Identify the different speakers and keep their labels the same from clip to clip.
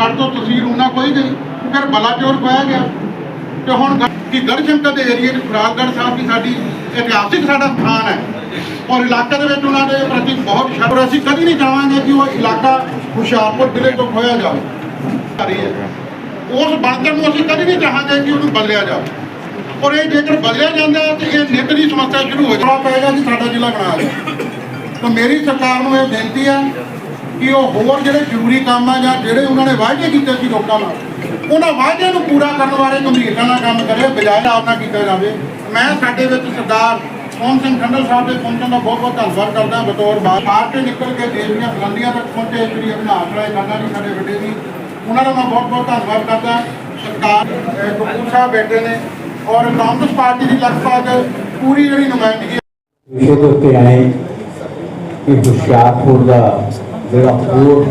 Speaker 1: ਸਾਡੇ ਤੋਂ ਤਹਿਸੀਲ ਉਹਨਾਂ ਕੋਈ ਗਈ, ਫਿਰ ਬਲਾਚੌਰ ਪਾਇਆ ਗਿਆ। ਤੇ ਹੁਣ ਗ- ਕਿ ਗੜਸ਼ੰਕਰ ਦੇ ਏਰੀਏ ਵਿੱਚ ਫਰਾਗਗੜ੍ਹ ਸਾਹਿਬ ਦੀ ਸਾਡੀ ਇਤਿਹਾਸਿਕ ਸਾਡਾ ਸਥਾਨ ਹੈ। ਔਰ ਇਲਾਕੇ ਦੇ ਵਿੱਚ ਉਹਨਾਂ ਦੇ ਪ੍ਰਤੀ ਬਹੁਤ ਸ਼ਰਮ ਅਸੀਂ ਕਦੀ ਨਹੀਂ ਚਾਹਾਂਗੇ ਕਿ ਉਹ ਇਲਾਕਾ ਹੁਸ਼ਿਆਰਪੁਰ ਜ਼ਿਲ੍ਹੇ ਤੋਂ ਖੋਇਆ ਜਾਵੇ। ਉਸ ਬਣਤਰ ਨੂੰ ਅਸੀਂ ਕਦੀ ਨਹੀਂ ਚਾਹਾਂਗੇ ਕਿ ਉਹਨੂੰ ਬਦਲਿਆ ਜਾਵੇ। ਔਰ ਇਹ ਜੇਕਰ ਬਦਲਿਆ ਜਾਂਦਾ ਹੈ, ਤੇ ਇਹ ਨਿੱਤ ਦੀ ਸਮੱਸਿਆ ਸ਼ੁਰੂ ਹੋ ਜਾਣਾ ਪਏਗਾ ਕਿ ਸਾਡਾ ਜ਼ਿਲ੍ਹਾ ਬਣਾ ਜਾਵੇ ਤਾਂ ਮੇਰੀ ਸਰਕਾਰ ਨੂੰ ਇਹ ਬੇਨਤੀ ਹੈ ਕਿ ਉਹ ਹੋਰ ਜਿਹੜੇ ਜ਼ਰੂਰੀ ਕੰਮ ਆ ਜਾਂ ਜਿਹੜੇ ਉਹਨਾਂ ਨੇ ਵਾਅਦੇ ਕੀਤੇ ਸੀ ਲੋਕਾਂ ਨਾਲ, ਉਹਨਾਂ ਵਾਅਦਿਆਂ ਨੂੰ ਪੂਰਾ ਕਰਨ ਬਾਰੇ ਗੰਭੀਰਤਾ ਨਾਲ ਕੰਮ ਕਰੇ ਬਜਾਏ ਆਪ ਕੀਤਾ ਜਾਵੇ। ਮੈਂ ਸਾਡੇ ਵਿੱਚ ਸਰਦਾਰ ਸੋਹਣ ਸਿੰਘ ਖੰਡਲ ਸਾਹਿਬ ਦੇ ਪਹੁੰਚਣ ਦਾ ਬਹੁਤ ਬਹੁਤ ਧੰਨਵਾਦ ਕਰਦਾ ਬਤੌਰ ਬਾਹਰ ਬਾਹਰ ਨਿਕਲ ਕੇ ਦੇਸ਼ ਦੀਆਂ ਬੁਲੰਦੀਆਂ ਤੱਕ ਪਹੁੰਚੇ ਸ੍ਰੀ ਅਭਿਨਾਸ਼ ਰਾਏ ਖੰਨਾ ਜੀ, ਸਾਡੇ ਵੱਡੇ ਜੀ, ਉਹਨਾਂ ਦਾ ਮੈਂ ਬਹੁਤ ਬਹੁਤ ਧੰਨਵਾਦ ਕਰਦਾ ਸਰਕਾਰ ਕਪੂਰ ਸਾਹਿਬ ਬੈਠੇ ਨੇ ਔਰ ਕਾਂਗਰਸ ਪਾਰਟੀ ਦੀ ਲਗਭਗ ਪੂਰੀ ਜਿਹੜੀ ਨੁਮਾਇੰਦਗੀ
Speaker 2: ਵਿਸ਼ੇ ਦੇ ਉੱਤੇ ਆਏ ਕਿ ਹੁਸ਼ਿਆਰਪੁਰ ਦਾ ਜਿਹੜਾ ਹੋਰ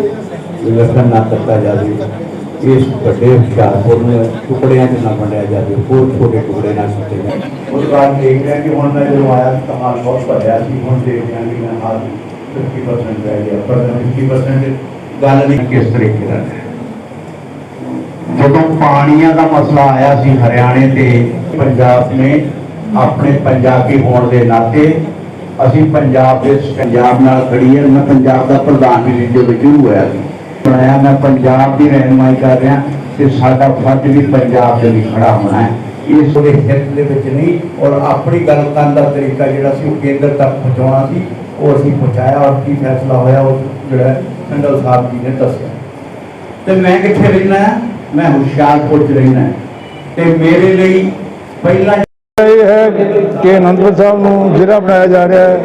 Speaker 2: ਵਿਲੱਖਣ ਨਾ ਕੀਤਾ ਜਾਵੇ, ਇਸ ਵੱਡੇ ਹੁਸ਼ਿਆਰਪੁਰ ਨੂੰ ਟੁਕੜਿਆਂ 'ਚ ਨਾ ਵੰਡਿਆ ਜਾਵੇ, ਹੋਰ ਛੋਟੇ ਟੁਕੜੇ ਨਾ ਕੀਤੇ ਜਾਣ। ਉਸ ਬਾਅਦ ਦੇਖ ਰਿਹਾ ਕਿ ਹੁਣ ਮੈਂ ਜਦੋਂ ਆਇਆ ਤਾਂ ਬਹੁਤ ਭਰਿਆ ਸੀ, ਹੁਣ ਦੇਖ ਰਿਹਾ ਕਿ ਮੈਂ ਹਾਲ 50% ਰਹਿ ਗਿਆ, ਪਰ 50% ਗੱਲ ਨਹੀਂ ਕਿਸ ਤਰੀਕੇ ਨਾਲ ਹੈ। ਜਦੋਂ ਪਾਣੀਆਂ ਦਾ ਮਸਲਾ ਆਇਆ ਸੀ ਹਰਿਆਣੇ ਤੇ, ਪੰਜਾਬ ਨੇ ਆਪਣੇ ਪੰਜਾਬੀ ਹੋਣ ਦੇ ਨਾਤੇ ਅਸੀਂ ਪੰਜਾਬ ਦੇ ਪੰਜਾਬ ਨਾਲ ਖੜੀ ਹੈ ਮੈਂ ਪੰਜਾਬ ਦਾ ਪ੍ਰਧਾਨ ਵੀ ਜਦੋਂ ਸ਼ੁਰੂ ਹੋਇਆ ਸੀ। ਬਣਾਇਆ ਮੈਂ ਪੰਜਾਬ ਦੀ ਰਹਿਨਮਾਈ ਕਰ ਰਿਹਾ ਤੇ ਸਾਡਾ ਫਰਜ਼ ਵੀ ਪੰਜਾਬ ਦੇ ਲਈ ਖੜਾ ਹੋਣਾ ਹੈ। ਇਸ ਦੇ ਹਿੱਤ ਦੇ ਵਿੱਚ ਨਹੀਂ, ਔਰ ਆਪਣੀ ਗੱਲ ਕਰਨ ਦਾ ਤਰੀਕਾ ਜਿਹੜਾ ਸੀ ਉਹ ਕੇਂਦਰ ਤੱਕ ਪਹੁੰਚਾਉਣਾ ਸੀ, ਉਹ ਅਸੀਂ ਪਹੁੰਚਾਇਆ ਔਰ ਕੀ ਫੈਸਲਾ ਹੋਇਆ ਉਹ ਜਿਹੜਾ ਸੰਡਲ ਸਾਹਿਬ ਜੀ ਨੇ ਦੱਸਿਆ। ਤੇ ਮੈਂ ਕਿੱਥੇ ਰਹਿਣਾ ਮੈਂ ਹੁਸ਼ਿਆਰਪੁਰ ਚ ਰਹਿਣਾ ਹੈ। ਤੇ ਮੇਰੇ ਲਈ ਪਹਿਲਾ
Speaker 3: ਇਹ ਹੈ ਕਿ ਅਨੰਦਪੁਰ ਸਾਹਿਬ ਨੂੰ ਜ਼ਿਲ੍ਹਾ ਬਣਾਇਆ ਜਾ ਰਿਹਾ ਹੈ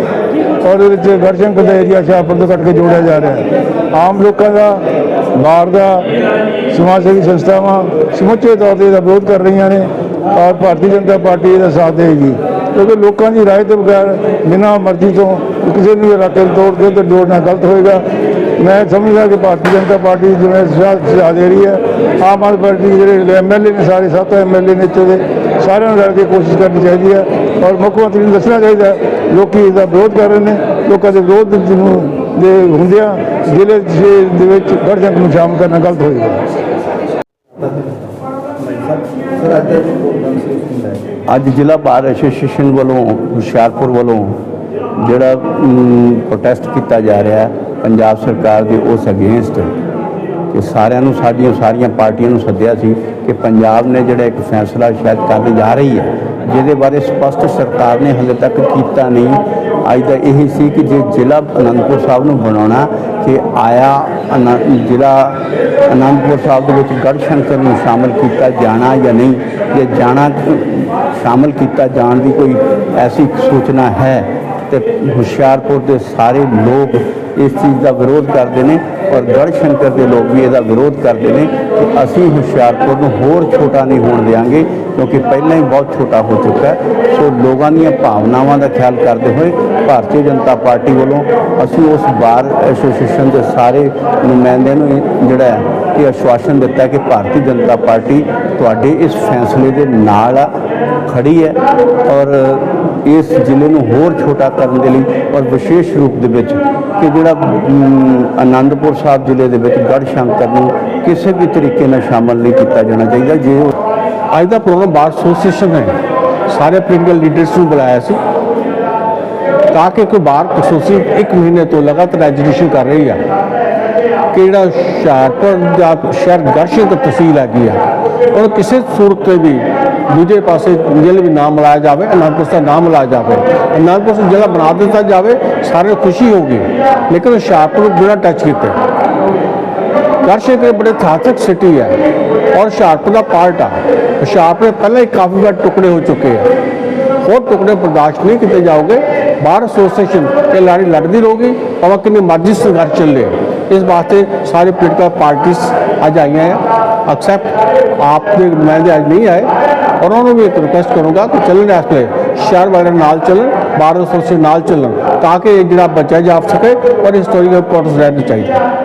Speaker 3: ਔਰ ਇਹਦੇ ਵਿੱਚ ਗੜਸ਼ੰਕਰ ਦਾ ਏਰੀਆ ਸ਼ਾਹਪੁਰ ਤੋਂ ਕੱਟ ਕੇ ਜੋੜਿਆ ਜਾ ਰਿਹਾ ਹੈ। ਆਮ ਲੋਕਾਂ ਦਾ, ਬਾਹਰ ਦਾ, ਸਮਾਜ ਸੇਵੀ ਸੰਸਥਾਵਾਂ ਸਮੁੱਚੇ ਤੌਰ ਤੇ ਇਹਦਾ ਵਿਰੋਧ ਕਰ ਰਹੀਆਂ ਨੇ ਔਰ ਭਾਰਤੀ ਜਨਤਾ ਪਾਰਟੀ ਇਹਦਾ ਸਾਥ ਦੇਗੀ ਕਿਉਂਕਿ ਲੋਕਾਂ ਦੀ ਰਾਏ ਤੋਂ ਬਗੈਰ ਬਿਨਾਂ ਮਰਜ਼ੀ ਤੋਂ ਕਿਸੇ ਨੂੰ ਵੀ ਇਲਾਕੇ ਨੂੰ ਤੋੜ ਕੇ ਤੇ ਜੋੜਨਾ ਗਲਤ ਹੋਏਗਾ। ਮੈਂ ਸਮਝਦਾ ਕਿ ਭਾਰਤੀ ਜਨਤਾ ਪਾਰਟੀ ਜਿਵੇਂ ਸੁਝਾਅ ਦੇ ਰਹੀ ਹੈ। ਆਮ ਆਦਮੀ ਪਾਰਟੀ ਦੇ ਜਿਹੜੇ ਐਮਐਲਏ ਨੇ ਸਾਰੇ ਸੱਤ ਐਮਐਲਏ ਨੇ ਇੱਥੇ ਦੇ ਸਾਰਿਆਂ ਨੂੰ ਰਲ ਕੇ ਕੋਸ਼ਿਸ਼ ਕਰਨੀ ਚਾਹੀਦੀ ਹੈ ਔਰ ਮੁੱਖ ਮੰਤਰੀ ਨੂੰ ਦੱਸਣਾ ਚਾਹੀਦਾ ਹੈ, ਲੋਕੀ ਇਹਦਾ ਵਿਰੋਧ ਕਰ ਰਹੇ ਨੇ ਲੋਕਾਂ ਦੇ ਵਿਰੋਧ ਨੂੰ ਦੇ ਹੁੰਦਿਆਂ ਜ਼ਿਲ੍ਹੇ ਦੇ ਵਿੱਚ ਗੜਜੰਗ ਨੂੰ ਸ਼ਾਮਲ ਕਰਨਾ ਗਲਤ ਹੋਏਗਾ
Speaker 2: ਅੱਜ ਜ਼ਿਲ੍ਹਾ ਬਾਰ ਐਸੋਸੀਏਸ਼ਨ ਵੱਲੋਂ ਹੁਸ਼ਿਆਰਪੁਰ ਵੱਲੋਂ ਜਿਹੜਾ ਪ੍ਰੋਟੈਸਟ ਕੀਤਾ ਜਾ ਰਿਹਾ ਪੰਜਾਬ ਸਰਕਾਰ ਦੇ ਉਸ ਅਗੇਂਸਟ ਕਿ ਸਾਰਿਆਂ ਨੂੰ ਸਾਡੀਆਂ ਸਾਰੀਆਂ ਪਾਰਟੀਆਂ ਨੂੰ ਸੱਦਿਆ ਸੀ ਕਿ ਪੰਜਾਬ ਨੇ ਜਿਹੜਾ ਇੱਕ ਫੈਸਲਾ ਸ਼ਾਇਦ ਕਰਨ ਜਾ ਰਹੀ ਹੈ, ਜਿਹਦੇ ਬਾਰੇ ਸਪਸ਼ਟ ਸਰਕਾਰ ਨੇ ਹਲੇ ਤੱਕ ਕੀਤਾ ਨਹੀਂ। ਅੱਜ ਦਾ ਇਹ ਸੀ ਕਿ ਜੇ ਜ਼ਿਲ੍ਹਾ ਅਨੰਦਪੁਰ ਸਾਹਿਬ ਨੂੰ ਬਣਾਉਣਾ ਕਿ ਆਇਆ ਅਨ- ਜ਼ਿਲ੍ਹਾ ਅਨੰਦਪੁਰ ਸਾਹਿਬ ਦੇ ਵਿੱਚ ਗੜ ਸ਼ੰਕਰ ਨੂੰ ਸ਼ਾਮਲ ਕੀਤਾ ਜਾਣਾ ਜਾਂ ਨਹੀਂ, ਜੇ ਜਾਣਾ, ਸ਼ਾਮਲ ਕੀਤਾ ਜਾਣ ਦੀ ਕੋਈ ਐਸੀ ਸੂਚਨਾ ਹੈ ਤੇ ਹੁਸ਼ਿਆਰਪੁਰ ਦੇ ਸਾਰੇ ਲੋਕ ਇਸ ਚੀਜ਼ ਦਾ ਵਿਰੋਧ ਕਰਦੇ ਨੇ ਔਰ ਗੜਸ਼ੰਕਰ ਦੇ ਲੋਕ ਵੀ ਇਹਦਾ ਵਿਰੋਧ ਕਰਦੇ ਨੇ ਕਿ ਅਸੀਂ ਹੁਸ਼ਿਆਰਪੁਰ ਨੂੰ ਹੋਰ ਛੋਟਾ ਨਹੀਂ ਹੋਣ ਦੇਵਾਂਗੇ ਕਿਉਂਕਿ ਪਹਿਲਾਂ ਹੀ ਬਹੁਤ ਛੋਟਾ ਹੋ ਚੁੱਕਾ ਹੈ। ਸੋ ਲੋਕਾਂ ਦੀਆਂ ਭਾਵਨਾਵਾਂ ਦਾ ਖਿਆਲ ਕਰਦੇ ਹੋਏ ਭਾਰਤੀ ਜਨਤਾ ਪਾਰਟੀ ਵੱਲੋਂ ਅਸੀਂ ਉਸ ਬਾਰ ਐਸੋਸੀਏਸ਼ਨ ਦੇ ਸਾਰੇ ਨੁਮਾਇੰਦਿਆਂ ਨੂੰ ਇਹ ਜਿਹੜਾ ਹੈ ਇਹ ਆਸ਼ਵਾਸਨ ਦਿੱਤਾ ਕਿ ਭਾਰਤੀ ਜਨਤਾ ਪਾਰਟੀ ਤੁਹਾਡੇ ਇਸ ਫੈਸਲੇ ਦੇ ਨਾਲ ਆ ਖੜੀ ਹੈ ਔਰ ਇਸ ਜ਼ਿਲ੍ਹੇ ਨੂੰ ਹੋਰ ਛੋਟਾ ਕਰਨ ਦੇ ਲਈ ਔਰ ਵਿਸ਼ੇਸ਼ ਰੂਪ ਦੇ ਵਿੱਚ ਕਿ ਜਿਹੜਾ ਅਮ, ਆਨੰਦਪੁਰ ਸਾਹਿਬ ਜ਼ਿਲ੍ਹੇ ਦੇ ਵਿੱਚ ਗੜਸ਼ੰਕਰ ਨੂੰ ਕਿਸੇ ਵੀ ਤਰੀਕੇ ਨਾਲ ਸ਼ਾਮਲ ਨਹੀਂ ਕੀਤਾ ਜਾਣਾ ਚਾਹੀਦਾ। ਜੇ ਉਹ
Speaker 4: ਅੱਜ ਦਾ ਪ੍ਰੋਗਰਾਮ ਬਾਰ ਐਸੋਸੀਏਸ਼ਨ ਨੇ ਸਾਰੇ ਪੋਲੀਟੀਕਲ ਲੀਡਰਸ ਨੂੰ ਬੁਲਾਇਆ ਸੀ ਤਾਂ ਕਿ ਕੋਈ ਬਾਰ ਐਸੋਸੀਏਸ਼ਨ ਇੱਕ ਮਹੀਨੇ ਤੋਂ ਲਗਾਤਾਰ ਐਜੂਕੇਸ਼ਨ ਕਰ ਰਹੀ ਆ ਕਿ ਜਿਹੜਾ ਹੁਸ਼ਿਆਰਪੁਰ ਦਾ ਸ਼ਹਿਰ ਗਰਸ਼ਕ ਤਹਿਸੀਲ ਹੈਗੀ ਆ ਔਰ ਕਿਸੇ ਸੂਰਤ ਤੇ ਵੀ ਦੂਜੇ ਪਾਸੇ ਜ਼ਿਲ੍ਹੇ ਵੀ ਨਾਮ ਮਿਲਾਇਆ ਜਾਵੇ, ਅਨੰਦਪੁਰ ਦਾ ਨਾਮ ਮਿਲਾਇਆ ਜਾਵੇ। ਅਨੰਦਪੁਰ ਜ਼ਿਲ੍ਹਾ ਬਣਾ ਦਿੱਤਾ ਜਾਵੇ ਸਾਰੇ ਨੂੰ ਖੁਸ਼ੀ ਹੋਊਗੀ। ਲੇਕਿਨ ਹੁਸ਼ਿਆਰਪੁਰ ਨੂੰ ਬਿਨਾਂ ਟੱਚ ਕੀਤੇ। ਦਰਸ਼ਕ ਇੱਕ ਬੜੇ ਇਤਿਹਾਸਕ ਸਿਟੀ ਹੈ ਔਰ ਹੁਸ਼ਿਆਰਪੁਰ ਦਾ ਪਾਰਟ ਆ। ਹੁਸ਼ਿਆਰਪੁਰ ਪਹਿਲਾਂ ਹੀ ਕਾਫੀ ਵਾਰ ਟੁਕੜੇ ਹੋ ਚੁੱਕੇ ਆ। ਹੋਰ ਟੁਕੜੇ ਬਰਦਾਸ਼ਤ ਨਹੀਂ ਕੀਤੇ ਜਾਓਗੇ। ਬਾਰ ਐਸੋਸੀਏਸ਼ਨ ਇਹ ਲੜੀ ਲੜਦੀ ਰਹੂਗੀ। ਭਾਵੇਂ ਕਿੰਨੀ ਮਰਜ਼ੀ ਸੰਘਰਸ਼ ਚੱਲੇ। ਇਸ ਵਾਸਤੇ ਸਾਰੇ ਪੋਲੀਟੀਕਲ ਪਾਰਟੀਆਂ ਅੱਜ ਆਈਆਂ ਆ। ਐਕਸੈਪਟ ਆਪ ਦੇ ਨੁਮਾਇੰਦੇ ਅੱਜ ਨਹੀਂ ਆਏ। ਉਹਨਾਂ ਨੂੰ ਵੀ ਇੱਕ ਰਿਕੁਐਸਟ ਕਰੂੰਗਾ ਕਿ ਚੱਲਣ ਵਾਸਤੇ ਸ਼ਹਿਰ ਵਾਲੇ ਨਾਲ ਚੱਲਣ ਬਾਰ ਸੋਸੇ ਨਾਲ ਚੱਲਣ, ਤਾਂ ਕਿ ਇਹ ਜਿਹੜਾ ਬਚਿਆ ਜਾ ਸਕੇ ਔਰ ਹਿਸਟੋਰੀਕਲ ਇੰਪੋਰਟੈਂਸ ਰਹਿਣੀ ਚਾਹੀਦਾ।